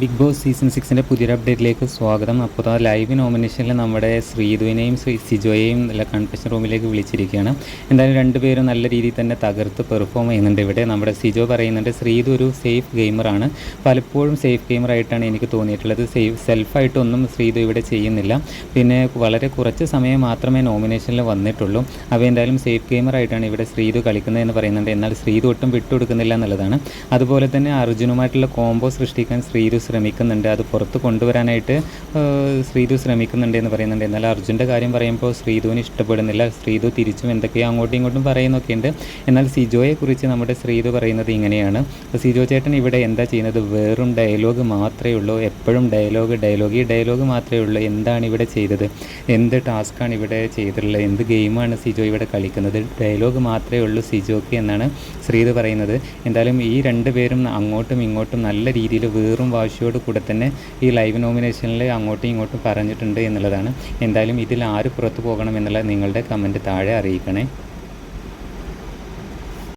Big boss season സിക്സിന്റെ പുതിയൊരു അപ്ഡേറ്റിലേക്ക് സ്വാഗതം. അപ്പോൾ ആ ലൈവ് നോമിനേഷനിൽ നമ്മുടെ ശ്രീധുവിനെയും ശ്രീ സിജോയെയും കൺഫെഷൻ റൂമിലേക്ക് വിളിച്ചിരിക്കുകയാണ്. എന്തായാലും രണ്ടുപേരും നല്ല രീതിയിൽ തന്നെ തകർത്ത് പെർഫോം ചെയ്യുന്നുണ്ട് ഇവിടെ. നമ്മുടെ സിജോ പറയുന്നുണ്ട് ശ്രീധു ഒരു സേഫ് ഗെയിമറാണ് പലപ്പോഴും സേഫ് ഗെയിമറായിട്ടാണ് എനിക്ക് തോന്നിയിട്ടുള്ളത്. സേഫ് സെൽഫായിട്ടൊന്നും ശ്രീധു ഇവിടെ ചെയ്യുന്നില്ല. പിന്നെ വളരെ കുറച്ച് സമയം മാത്രമേ നോമിനേഷനിൽ വന്നിട്ടുള്ളൂ. അപ്പോൾ എന്തായാലും സേഫ് ഗെയിമറായിട്ടാണ് ഇവിടെ ശ്രീധു കളിക്കുന്നത് എന്ന് പറയുന്നുണ്ട്. എന്നാൽ ശ്രീധു ഒട്ടും വിട്ടുകൊടുക്കുന്നില്ല എന്നുള്ളതാണ്. അതുപോലെ തന്നെ അർജുനുമായിട്ടുള്ള കോംബോ സൃഷ്ടിക്കാൻ ശ്രീധു ശ്രമിക്കുന്നുണ്ട്. അത് പുറത്ത് കൊണ്ടുവരാനായിട്ട് ശ്രീതു ശ്രമിക്കുന്നുണ്ട് എന്ന് പറയുന്നുണ്ട്. എന്നാൽ അർജുന്റെ കാര്യം പറയുമ്പോൾ ശ്രീതുവിന് ഇഷ്ടപ്പെടുന്നില്ല. ശ്രീതു തിരിച്ചും എന്തൊക്കെയോ അങ്ങോട്ടും ഇങ്ങോട്ടും പറയുന്നൊക്കെ ഉണ്ട് എന്നാൽ സിജോയെ കുറിച്ച് നമ്മുടെ ശ്രീതു പറയുന്നത് ഇങ്ങനെയാണ്. സിജോ ചേട്ടൻ ഇവിടെ എന്താ ചെയ്യുന്നത്? വെറും ഡയലോഗ് മാത്രമേ ഉള്ളൂ. എപ്പോഴും ഡയലോഗ് ഡയലോഗ് ഈ ഡയലോഗ് മാത്രമേ ഉള്ളൂ. എന്താണ് ഇവിടെ ചെയ്തത്? എന്ത് ടാസ്ക്കാണ് ഇവിടെ ചെയ്തിട്ടുള്ളത്? എന്ത് ഗെയിമാണ് സിജോ ഇവിടെ കളിക്കുന്നത്? ഡയലോഗ് മാത്രമേ ഉള്ളൂ സിജോക്ക് എന്നാണ് ശ്രീധു പറയുന്നത്. എന്തായാലും ഈ രണ്ട് പേരും അങ്ങോട്ടും ഇങ്ങോട്ടും നല്ല രീതിയിൽ വേറും വാശിയോട് കൂടെ തന്നെ ഈ ലൈവ് നോമിനേഷനിൽ അങ്ങോട്ടും ഇങ്ങോട്ടും പറഞ്ഞിട്ടുണ്ട് എന്നുള്ളതാണ്. എന്തായാലും ഇതിൽ ആര് പുറത്തു പോകണം എന്നുള്ള നിങ്ങളുടെ കമന്റ് താഴെ അറിയിക്കണേ.